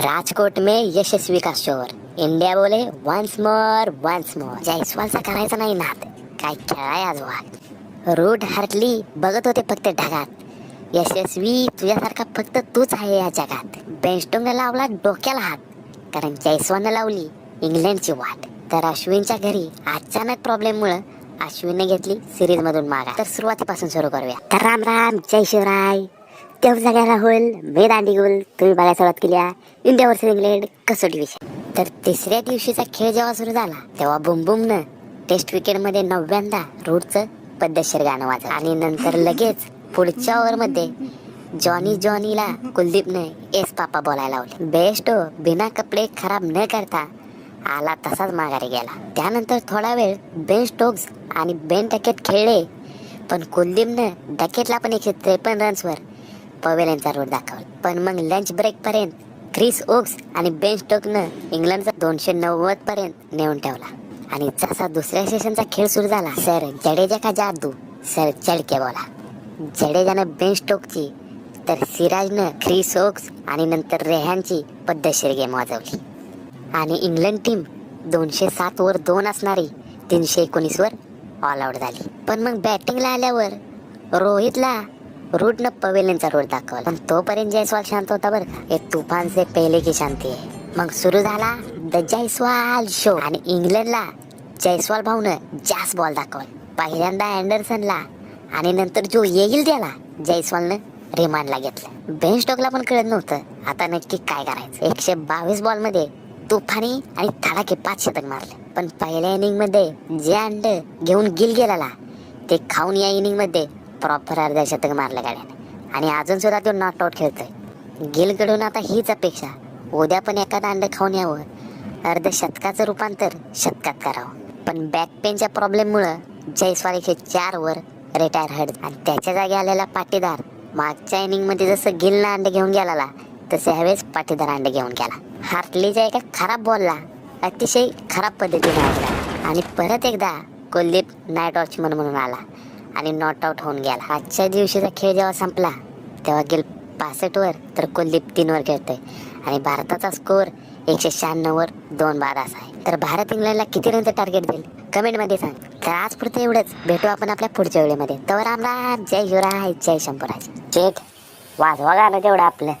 राजकोट में यशस्वी का शोर। इंडिया बोले वन्स मोर वन्स मोर जयस्वालचा करायचा नाही नात काय खेळाय आज वाघ? रूट हार्टली बघत होते फक्त ढगात. यशस्वी तुझ्यासारखा फक्त तूच आहे या जगात. बेंस्टोंगने लावला डोक्याला हात. कारण जयस्वालनं लावली इंग्लंडची वाट. तर अश्विनच्या घरी अचानक प्रॉब्लेममुळं अश्विनने घेतली सिरीज मधून मागा तर सुरुवातीपासून सुरू करूया. तर राम राम जय शिवराय. तेव्हा सगळ्या राहुल मी दांडीगुल तुम्ही बघायला सुरुवात केल्या इंडिया वर्सेस इंग्लंड कसोटी विषय तर तिसऱ्या दिवशीचा खेळ जेव्हा सुरू झाला तेव्हा बुमबुमनं टेस्ट क्रिकेटमध्ये रूटचं पद्धतशीर गाणं वाजलं आणि नंतर लगेच पुढच्या ओव्हरमध्ये जॉनी जॉनीला कुलदीपने एस पापा बोलायला लावले. बेस्ट बिना कपडे खराब न करता आला तसाच माघारी गेला. त्यानंतर थोडा वेळ बेन स्टोक्स आणि बेन टकेट खेळले पण कुलदीपनं डकेटला पण एकशे त्रेपन्न रन्सवर पवेल यांचा रोड दाखवला. पण मग लंच ब्रेक पर्यंत क्रिस ओक्स आणि बेन स्टोकनं इंग्लंडचा दोनशे नव्वद पर्यंत नेऊन ठेवला. आणि जसा दुसऱ्या सेशनचा खेळ सुरू झाला सर जडेजा का जादू? सर चडके बोला. जडेजानं बेन स्टोकची तर सिराजनं क्रिस ओक्स आणि नंतर रेहानची पद्धतशीर गेम वाजवली. आणि इंग्लंड टीम दोनशे सात वर दोन असणारी तीनशे एकोणीस वर ऑल आऊट झाली. पण मग बॅटिंगला आल्यावर रोहितला रूटनं पवेलियनचा रोड दाखवला. पण तोपर्यंत जयस्वाल शांत होता बरं हे तुफान से पहिले की शांती आहे. मग सुरू झाला द जयस्वाल शो आणि इंग्लंडला जयस्वाल भाऊनं जास्त बॉल दाखवला. पहिल्यांदा अँडरसनला आणि नंतर जो येईल त्याला जयस्वालनं रिमांडला घेतलं. बेन स्टॉकला पण कळत नव्हतं. आता नक्की काय करायचं? एकशे बावीस बॉलमध्ये तुफानी आणि धडाके पाच शतक मारले. पण पहिल्या इनिंगमध्ये जे अंड घेऊन गिल गेला ते खाऊन या इनिंगमध्ये प्रॉपर अर्ध्या शतक मारलं गाड्याने. आणि अजून सुद्धा तो नॉट आउट खेळतोय गिलकडून आता हीच अपेक्षा. उद्या पण एखादा अंड खाऊन यावं. अर्ध शतकाचं रूपांतर शतकात करावं. पण बॅक पेनच्या प्रॉब्लेममुळं जयस्वाल एकशे चार वर रिटायर हड आणि त्याच्या जागी आलेला पाटीदार मागच्या इनिंगमध्ये जसं गिलनं अंड घेऊन गेला तसे ह्यावेळेस पाटीदार अंड घेऊन गेला. हार्टलीच्या एका खराब बॉलला अतिशय खराब पद्धतीने आउट आणि परत एकदा कुलदीप नाईट वॉचमन म्हणून आला. आणि नॉट आउट होऊन गेला. आजच्या दिवशीचा खेळ जेव्हा संपला तेव्हा गेल पासष्टवर तर कुलदीप तीनवर खेळतोय. आणि भारताचा स्कोअर एकशे शहाण्णववर दोन बाद असा आहे. तर भारत इंग्लंडला किती रनचं टार्गेट देईल? कमेंटमध्ये सांग. तर आज पुढचं एवढंच. भेटू आपण आपल्या पुढच्या वेळेमध्ये. तर राम राम. जय शिवराय जय शंभूराज. चेट वाजवा गाणं तेवढं आपलं.